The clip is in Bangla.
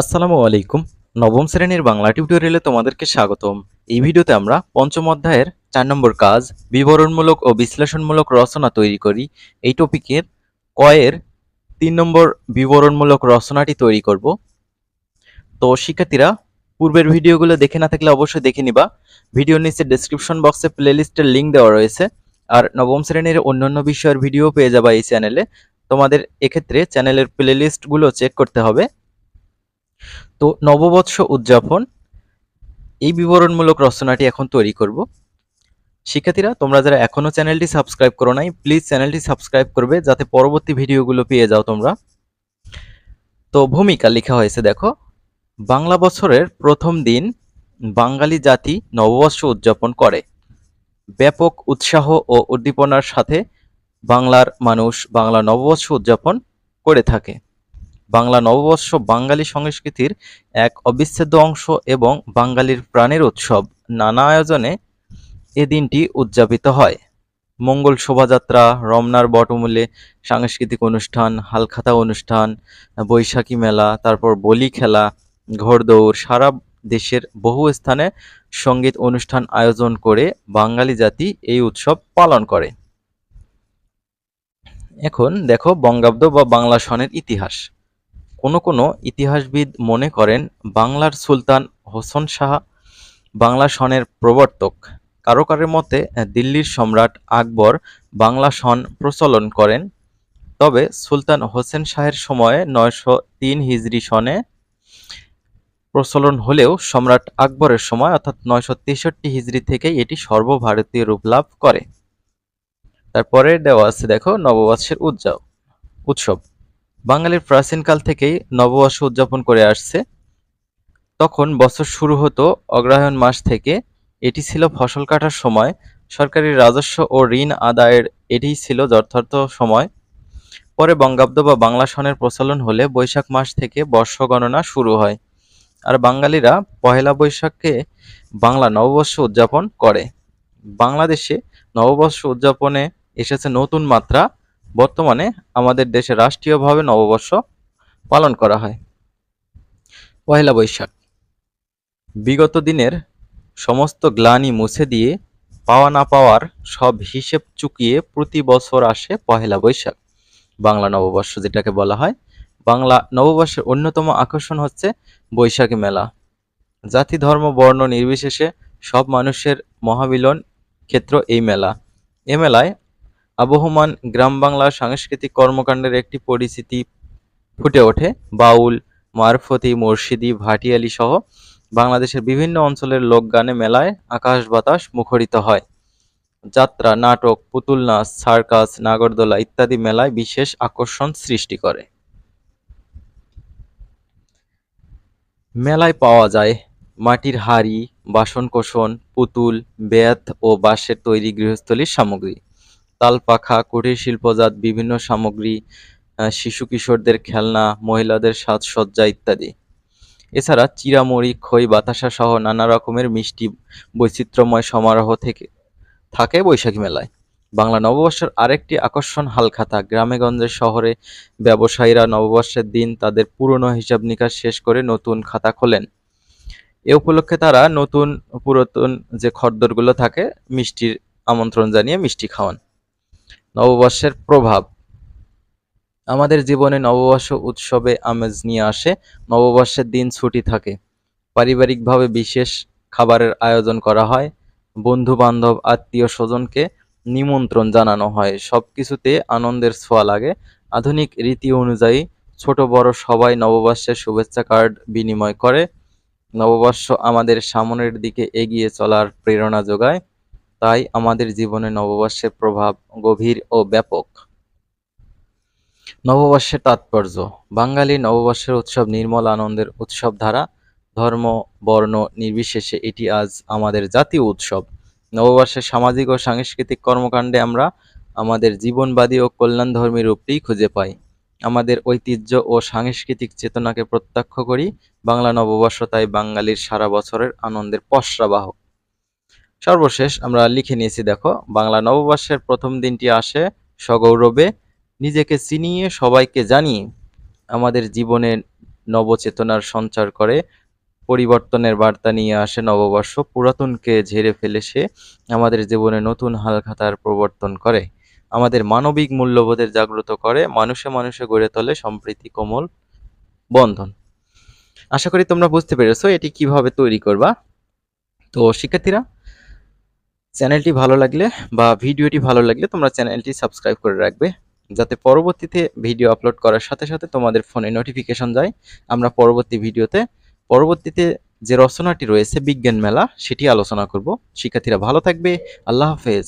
আসসালামু আলাইকুম। নবম শ্রেণির বাংলা টিউটোরিয়ালে তোমাদেরকে স্বাগতম। এই ভিডিওতে আমরা পঞ্চম অধ্যায়ের চার নম্বর কাজ, বিবরণমূলক ও বিশ্লেষণমূলক রচনা তৈরি করি। এই টপিকের কয়ের তিন নম্বর বিবরণমূলক রচনাটি তৈরি করব। তো শিক্ষার্থীরা, পূর্বের ভিডিওগুলো দেখে না থাকলে অবশ্যই দেখে নিবা। ভিডিওর নিচে ডেসক্রিপশন বক্সে প্লেলিস্টের লিঙ্ক দেওয়া রয়েছে। আর নবম শ্রেণির অন্যান্য বিষয়ের ভিডিও পেয়ে যাবা এই চ্যানেলে তোমাদের এক্ষেত্রে চ্যানেলের প্লেলিস্টগুলো চেক করতে হবে। তো নববর্ষ উদযাপন, এই বিবরণমূলক রচনাটি এখন তৈরি করব। শিক্ষার্থীরা, তোমরা যারা এখনও চ্যানেলটি সাবস্ক্রাইব করো নাই, প্লিজ চ্যানেলটি সাবস্ক্রাইব করবে যাতে পরবর্তী ভিডিওগুলো পেয়ে যাও তোমরা। তো ভূমিকা লেখা হয়েছে, দেখো, বাংলা বছরের প্রথম দিন বাঙালি জাতি নববর্ষ উদযাপন করে। ব্যাপক উৎসাহ ও উদ্দীপনার সাথে বাংলার মানুষ বাংলা নববর্ষ উদযাপন করে থাকে। বাংলা নববর্ষ বাঙালি সংস্কৃতির এক অবিচ্ছেদ্য অংশ এবং বাঙালির প্রাণের উৎসব। নানা আয়োজনে এ দিনটি উদযাপিত হয়। মঙ্গল শোভাযাত্রা, রমনার বটমূলে সাংস্কৃতিক অনুষ্ঠান, হালখাতা অনুষ্ঠান, বৈশাখী মেলা, তারপর বলি খেলা, ঘোড়দৌড়, সারা দেশের বহু স্থানে সংগীত অনুষ্ঠান আয়োজন করে বাঙালি জাতি এই উৎসব পালন করে। এখন দেখো বঙ্গাব্দ বা বাংলা সনের ইতিহাস। কোনো কোনো ইতিহাসবিদ মনে করেন বাংলার সুলতান হোসন শাহ বাংলা সনের প্রবর্তক। কারও মতে, দিল্লির সম্রাট আকবর বাংলা সন প্রচলন করেন। তবে সুলতান হোসেন শাহের সময়ে নয়শো তিন হিজরি সনে প্রচলন হলেও সম্রাট আকবরের সময়, অর্থাৎ নয়শো তেষট্টি হিজরি থেকে এটি সর্বভারতীয় রূপ লাভ করে। তারপরে দেওয়া আছে, দেখো, নববর্ষের উদযাপ, উৎসব। বাঙালির প্রাচীনকাল থেকেই নববর্ষ উদযাপন করে আসছে। তখন বছর শুরু হতো অগ্রহায়ণ মাস থেকে। এটি ছিল ফসল কাটার সময়। সরকারি রাজস্ব ও ঋণ আদায়ের এটিই ছিল যথার্থ সময়। পরে বঙ্গাব্দ বা বাংলা সনের প্রচলন হলে বৈশাখ মাস থেকে বর্ষ গণনা শুরু হয়। আর বাঙালিরা পহেলা বৈশাখকে বাংলা নববর্ষ উদযাপন করে। বাংলাদেশে নববর্ষ উদযাপনে এসেছে নতুন মাত্রা। বর্তমানে আমাদের দেশে রাষ্ট্রীয়ভাবে নববর্ষ পালন করা হয়। পহেলা বৈশাখ। বিগত দিনের সমস্ত গ্লানি মুছে দিয়ে পাওয়া না পাওয়ার সব হিসেব চুকিয়ে প্রতি বছর আসে পহেলা বৈশাখ। বাংলা নববর্ষ যেটাকে বলা হয়। বাংলা নববর্ষের অন্যতম আকর্ষণ হচ্ছে বৈশাখী মেলা। জাতি, ধর্ম, বর্ণ নির্বিশেষে সব মানুষের মহামিলন ক্ষেত্র এই মেলা। এ মেলায় আবহমান গ্রাম বাংলার সাংস্কৃতিক কর্মকাণ্ডের একটি পরিচিতি ফুটে ওঠে। বাউল, মারফতি, মুর্শিদি, ভাটিয়ালি সহ বাংলাদেশের বিভিন্ন অঞ্চলের লোকগানে মেলায় আকাশ বাতাস মুখরিত হয়। যাত্রা, নাটক, পুতুল নাচ, সার্কাস, নাগরদোলা ইত্যাদি মেলায় বিশেষ আকর্ষণ সৃষ্টি করে। মেলায় পাওয়া যায় মাটির হাড়ি, বাসনকোসন, পুতুল, বেত ও বাঁশের তৈরি গৃহস্থলীর সামগ্রী। তালপাখা কুটির শিল্পজাত বিভিন্ন সামগ্রী শিশু কিশোরদের খেলনা, মহিলাদের সাজসজ্জা ইত্যাদি। এছাড়া চিরামুড়ি খই, বাতাসা সহ নানা রকমের মিষ্টি বৈচিত্র্যময় সমারোহ থেকে থাকে বৈশাখী মেলায়। বাংলা নববর্ষের আরেকটি আকর্ষণ হালখাতা গ্রামেগঞ্জে শহরে ব্যবসায়ীরা নববর্ষের দিন তাদের পুরনো হিসাব নিকাশ শেষ করে নতুন খাতা খোলেন। এ উপলক্ষে তারা নতুন, পুরাতন যে খদ্দরগুলো থাকে, মিষ্টির আমন্ত্রণ জানিয়ে মিষ্টি খাওয়ান। নববর্ষের প্রভাব। আমাদের জীবনে নববর্ষ উৎসবে আমেজ নিয়ে আসে, নববর্ষের দিন ছুটি থাকে। পারিবারিকভাবে বিশেষ খাবারের আয়োজন করা হয় বন্ধু বান্ধব আত্মীয় স্বজনকে নিমন্ত্রণ জানানো হয়। সব কিছুতে আনন্দের ছোঁয়া লাগে। আধুনিক রীতি অনুযায়ী ছোট বড় সবাই নববর্ষের শুভেচ্ছা কার্ড বিনিময় করে। নববর্ষ আমাদের সামনের দিকে এগিয়ে চলার প্রেরণা যোগায়। তাই আমাদের জীবনে নববর্ষের প্রভাব গভীর ও ব্যাপক। নববর্ষের তাৎপর্য। বাঙালি নববর্ষের উৎসব নির্মল আনন্দের উৎসব ধারা, ধর্ম, বর্ণ নির্বিশেষে এটি আজ আমাদের জাতীয় উৎসব। নববর্ষের সামাজিক ও সাংস্কৃতিক কর্মকাণ্ডে আমরা আমাদের জীবনবাদী ও কল্যাণ কল্যাণধর্মী রূপটি খুঁজে পাই। আমাদের ঐতিহ্য ও সাংস্কৃতিক চেতনাকে প্রত্যক্ষ করি বাংলা নববর্ষ তাই বাঙালির সারা বছরের আনন্দের পশ্রাবাহক সর্বশেষ আমরা লিখে নিয়েছি, দেখো, বাংলা নববর্ষের প্রথম দিনটি আসে সগৌরবে। নিজেকে চিনিয়ে, সবাইকে জানিয়ে আমাদের জীবনে নবচেতনার সঞ্চার করে, পরিবর্তনের বার্তা নিয়ে আসে নববর্ষ। পুরাতনকে ঝেড়ে ফেলে সে আমাদের জীবনে নতুন হালখাতার প্রবর্তন করে। আমাদের মানবিক মূল্যবোধের জাগ্রত করে, মানুষে মানুষে গড়ে তোলে সম্প্রীতি কোমল বন্ধন। আশা করি তোমরা বুঝতে পেরেছ এটি কীভাবে তৈরি করবা। তো শিক্ষার্থীরা চ্যানেলটি ভালো লাগলে বা ভিডিওটি ভালো লাগলে তোমরা চ্যানেলটি সাবস্ক্রাইব করে রাখবে। যাতে পরবর্তীতে ভিডিও আপলোড করার সাথে সাথে তোমাদের ফোনে নোটিফিকেশন যায়। আমরা পরবর্তী ভিডিওতে, পরবর্তীতে যে রচনাটি রয়েছে বিজ্ঞান মেলা, সেটি আলোচনা করব। শিক্ষার্থীরা ভালো থাকবে। আল্লাহ হাফেজ।